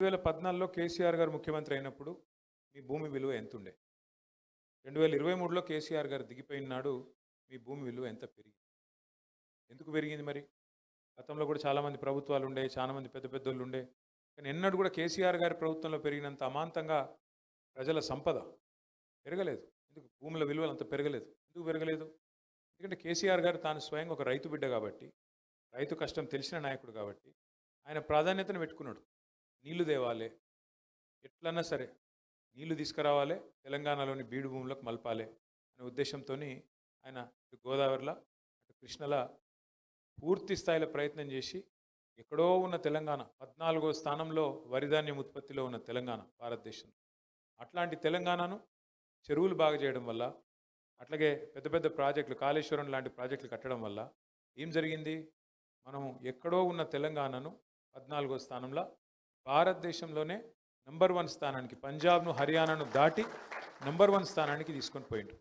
రెండు వేల పద్నాలుగులో కేసీఆర్ గారు ముఖ్యమంత్రి అయినప్పుడు మీ భూమి విలువ ఎంత ఉండే రెండు వేల ఇరవై మూడులో కేసీఆర్ గారు దిగిపోయిన నాడు మీ భూమి విలువ ఎంత పెరిగింది? ఎందుకు పెరిగింది మరి? గతంలో కూడా చాలామంది ప్రభుత్వాలు ఉండే చాలామంది పెద్ద పెద్దోళ్ళు ఉండే. కానీ ఎన్నడూ కూడా కేసీఆర్ గారి ప్రభుత్వంలో పెరిగినంత అమాంతంగా ప్రజల సంపద పెరగలేదు. ఎందుకు? భూముల విలువలు అంత పెరగలేదు. ఎందుకు పెరగలేదు? ఎందుకంటే కేసీఆర్ గారు తాను స్వయంగా ఒక రైతు బిడ్డ కాబట్టి రైతు కష్టం తెలిసిన నాయకుడు కాబట్టి ఆయన ప్రాధాన్యతను పెట్టుకున్నాడు. నీళ్ళు తేవాలి. ఎట్లన్నా సరే నీళ్ళు తీసుకురావాలి తెలంగాణలోని బీడు భూములకు మలపాలి అనే ఉద్దేశంతో ఆయన ఇటు గోదావరిలో అటు కృష్ణలా పూర్తి స్థాయిలో ప్రయత్నం చేసి ఎక్కడో ఉన్న తెలంగాణ పద్నాలుగో స్థానంలో వరిధాన్యం ఉత్పత్తిలో ఉన్న తెలంగాణ భారతదేశం అట్లాంటి తెలంగాణను చెరువులు బాగా చేయడం వల్ల అట్లాగే పెద్ద పెద్ద ప్రాజెక్టులు కాళేశ్వరం లాంటి ప్రాజెక్టులు కట్టడం వల్ల ఏం జరిగింది? మనం ఎక్కడో ఉన్న తెలంగాణను పద్నాలుగో స్థానంలో భారతదేశంలోనే నంబర్ వన్ స్థానానికి పంజాబ్ను హర్యానాను దాటి నంబర్ వన్ స్థానానికి తీసుకొని పోయిండు